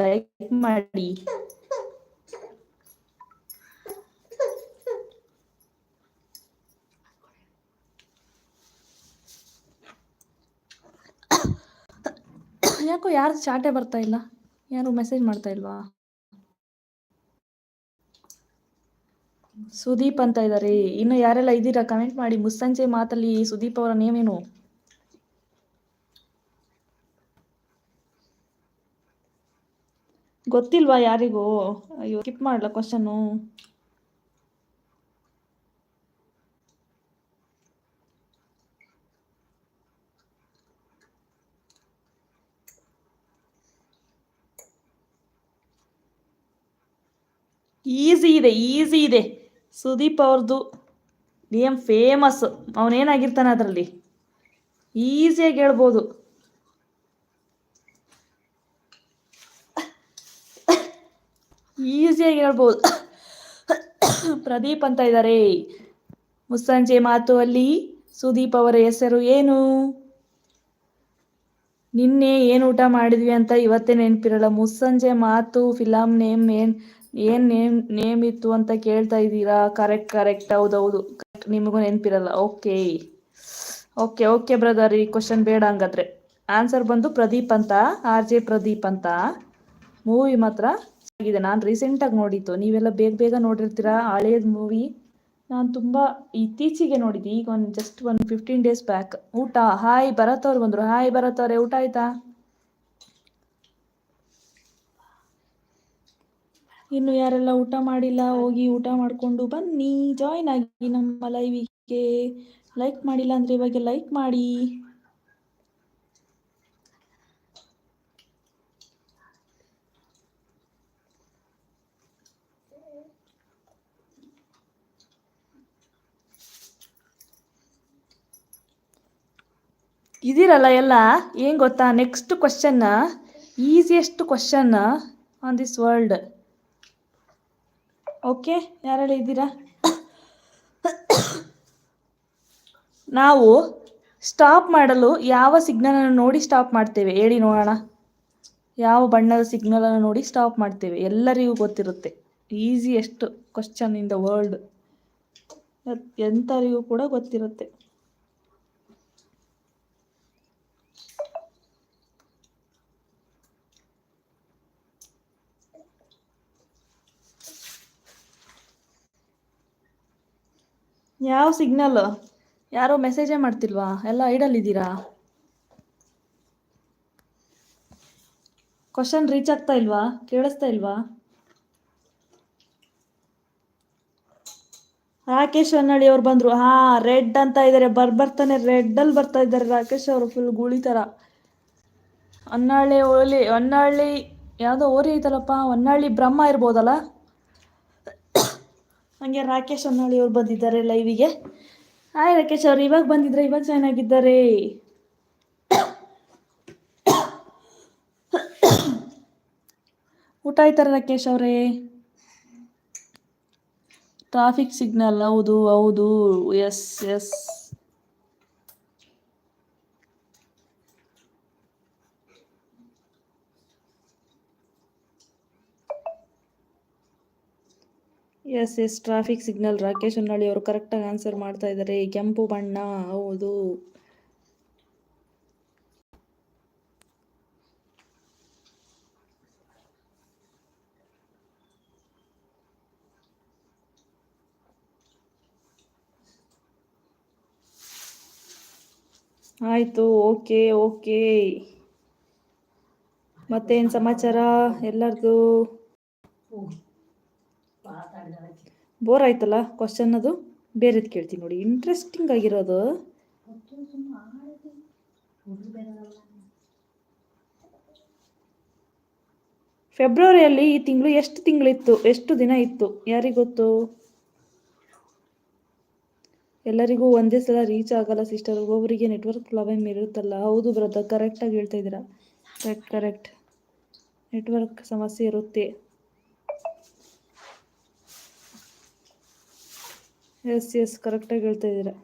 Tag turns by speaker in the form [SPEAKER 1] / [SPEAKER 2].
[SPEAKER 1] Like ಮಾಡಿ ಯಾಕೋ ಯಾರು ಚಾಟೆ ಬರ್ತಾ ಇಲ್ಲ? ಯಾರು ಮೆಸೇಜ್ ಮಾಡ್ತಾ ಇಲ್ವಾ? ಸುದೀಪ್ ಅಂತ ಇದ್ದಾರೆ ಇನ್ನು ಯಾರೆಲ್ಲ ಇದ್ದೀರಾ? ಕಮೆಂಟ್ ಮಾಡಿ ಮುಸ್ಸಂಜೆ ಮಾತಲ್ಲಿ ಸುದೀಪ್ ಅವರ ನೇಮ್ ಗೊತ್ತಿಲ್ವಾ ಯಾರಿಗೂ? ಅಯ್ಯೋ ಸ್ಕಿಪ್ ಮಾಡ್ಲಾ ಕ್ವಶನು ಈಸಿ ಇದೆ ಈಸಿ ಇದೆ. ಸುದೀಪ್ ಅವ್ರದ್ದು ನೇಮ್ ಫೇಮಸ್ ಅವನೇನಾಗಿರ್ತಾನೆ ಅದರಲ್ಲಿ? ಈಸಿಯಾಗಿ ಹೇಳ್ಬೋದು. ಈಸಿಯಾಗಿ ಹೇಳ್ಬೋದು. ಪ್ರದೀಪ್ ಅಂತ ಇದ್ದಾರೆ ಮುಸ್ಸಂಜೆ ಮಾತು ಅಲ್ಲಿ ಸುದೀಪ್ ಅವರ ಹೆಸರು ಏನು? ನಿನ್ನೆ ಏನು ಊಟ ಮಾಡಿದ್ವಿ ಅಂತ ಇವತ್ತೇ ನೆನಪಿರಲ್ಲ. ಮುಸ್ಸಂಜೆ ಮಾತು ಫಿಲಮ್ ನೇಮ್ ಏನ್ ಏನ್ ನೇಮ್ ನೇಮ್ ಇತ್ತು ಅಂತ ಕೇಳ್ತಾ ಇದ್ದೀರಾ? Correct correct. ಹೌದೌದು. ನಿಮಗೂ ನೆನಪಿರಲ್ಲ. ಓಕೆ. Okay okay brother. ಈ ಕ್ವಶನ್ ಬೇಡ ಹಂಗಾದ್ರೆ. ಆನ್ಸರ್ ಬಂದು ಪ್ರದೀಪ್ ಅಂತ, ಆರ್ ಜೆ ಪ್ರದೀಪ್ ಅಂತ. ಮೂವಿ ಮಾತ್ರ ಚೆನ್ನಾಗಿದೆ ನಾನು ರೀಸೆಂಟಾಗಿ ನೋಡಿತ್ತು ನೀವೆಲ್ಲ ಬೇಗ ಬೇಗ ನೋಡಿರ್ತೀರಾ? ಹಳೇದು ಮೂವಿ ನಾನು ತುಂಬ ಇತ್ತೀಚೆಗೆ ನೋಡಿದ್ದೆ. ಈಗ ಒಂದು ಜಸ್ಟ್ ಒಂದು ಫಿಫ್ಟೀನ್ ಡೇಸ್ ಬ್ಯಾಕ್ ಊಟ. ಹಾಯ್ ಭರತ್ ಅವ್ರು ಬಂದರು. ಹಾಯ್ ಭರತ್ ಅವರೇ, ಊಟ ಆಯ್ತಾ? ಇನ್ನು ಯಾರೆಲ್ಲ ಊಟ ಮಾಡಿಲ್ಲ, ಹೋಗಿ ಊಟ ಮಾಡಿಕೊಂಡು ಬನ್ನಿ. ಜಾಯ್ನ್ ಆಗಿ ನಮ್ಮ ಲೈವಿಗೆ ಲೈಕ್ ಮಾಡಿಲ್ಲ ಅಂದ್ರೆ ಇವಾಗ ಲೈಕ್ ಮಾಡಿ. ಇದಿರಲ್ಲ ಎಲ್ಲ? ಏನು ಗೊತ್ತಾ? Next ಕ್ವಶನ್ನ easiest question on this world okay ಯಾರೆಲ್ಲ ಇದ್ದೀರಾ? ನಾವು ಸ್ಟಾಪ್ ಮಾಡಲು ಯಾವ ಸಿಗ್ನಲನ್ನು ನೋಡಿ ಸ್ಟಾಪ್ ಮಾಡ್ತೇವೆ? ಹೇಳಿ ನೋಡೋಣ. ಯಾವ ಬಣ್ಣದ ಸಿಗ್ನಲನ್ನು ನೋಡಿ ಸ್ಟಾಪ್ ಮಾಡ್ತೇವೆ? ಎಲ್ಲರಿಗೂ ಗೊತ್ತಿರುತ್ತೆ. Easiest question in the world ಎಂಥರಿಗೂ ಕೂಡ ಗೊತ್ತಿರುತ್ತೆ. ಯಾವ ಸಿಗ್ನಲ್ ಯಾರೋ ಮೆಸೇಜೇ ಮಾಡ್ತಿಲ್ವಾ? ಎಲ್ಲ ಐಡಲ್ ಇದ್ದೀರಾ? ಕ್ವಶನ್ ರೀಚ್ ಆಗ್ತಾ ಇಲ್ವಾ? ಕೇಳಿಸ್ತಾ ಇಲ್ವಾ? ರಾಕೇಶ್ ಹೊನ್ನಳ್ಳಿ ಅವ್ರು ಬಂದ್ರು. ಹಾ, ರೆಡ್ ಅಂತ ಇದ್ದಾರೆ ಬರ್ ಬರ್ತಾನೆ. ರೆಡ್ ಅಲ್ಲಿ ಬರ್ತಾ ಇದ್ದಾರೆ ರಾಕೇಶ್ ಅವರು. ಫುಲ್ ಗುಳಿ ತರ. ಹೊನ್ನಾಳಿ ಓಲಿ ಹೊನ್ನಾಳಿ ಯಾವ್ದೋ ಓರಿ ಐತಲ್ಲಪ್ಪ. ಹೊನ್ನಾಳಿ ಬ್ರಹ್ಮ ಇರ್ಬೋದಲ್ಲ? ಹಂಗೆ ರಾಕೇಶ್ ಅನ್ನೋಳಿ ಅವ್ರು ಬಂದಿದ್ದಾರೆ ಲೈವಿಗೆ ಹಾಯ್ ರಾಕೇಶ್ ಅವ್ರು, ಇವಾಗ ಬಂದಿದ್ರೆ ಇವಾಗ ಚೆನ್ನಾಗಿದ್ದಾರೆ ಊಟ ಆಯ್ತಾರೆ ರಾಕೇಶ್ ಅವರೇ? ಟ್ರಾಫಿಕ್ ಸಿಗ್ನಲ್ ಹೌದು ಹೌದು yes yes yes yes traffic signal Rakesh Honnali ಅವರು ಕರೆಕ್ಟಾಗಿ ಆನ್ಸರ್ ಮಾಡ್ತಾ ಇದ್ದಾರೆ. ಕೆಂಪು ಬಣ್ಣ, ಹೌದು. ಆಯ್ತು ಓಕೆ ಓಕೆ ಮತ್ತೇನು ಸಮಾಚಾರ? ಎಲ್ಲರದು? ಬೋರ್ ಆಯ್ತಲ್ಲ? ಕ್ವಶನ್ ಅದು? ಬೇರೆದು ಕೇಳ್ತೀನಿ ನೋಡಿ. ಇಂಟ್ರೆಸ್ಟಿಂಗ್ ಆಗಿರೋದು. ಫೆಬ್ರವರಿಯಲ್ಲಿ ಈ ತಿಂಗಳು ಎಷ್ಟು ತಿಂಗಳಿತ್ತು? ಎಷ್ಟು ದಿನ ಇತ್ತು? ಯಾರಿಗೊತ್ತು ಎಲ್ಲರಿಗೂ ಒಂದೇ ಸಲ ರೀಚ್ ಆಗಲ್ಲ ಸಿಸ್ಟರ್ ಒಬ್ಬೊಬ್ಬರಿಗೆ ನೆಟ್ವರ್ಕ್ ಪ್ರಾಬ್ಲಮ್ ಇರುತ್ತಲ್ಲ. ಹೌದು ಬ್ರದರ್ ಕರೆಕ್ಟಾಗಿ ಹೇಳ್ತಾ ಇದ್ದೀರಾ? ಕರೆಕ್ಟ್ ಕರೆಕ್ಟ್ ನೆಟ್ವರ್ಕ್ ಸಮಸ್ಯೆ ಇರುತ್ತೆ. ಎಸ್ ಎಸ್ ಕರೆಕ್ಟಾಗಿ ಹೇಳ್ತಾ ಇದ್ದೀರಾ.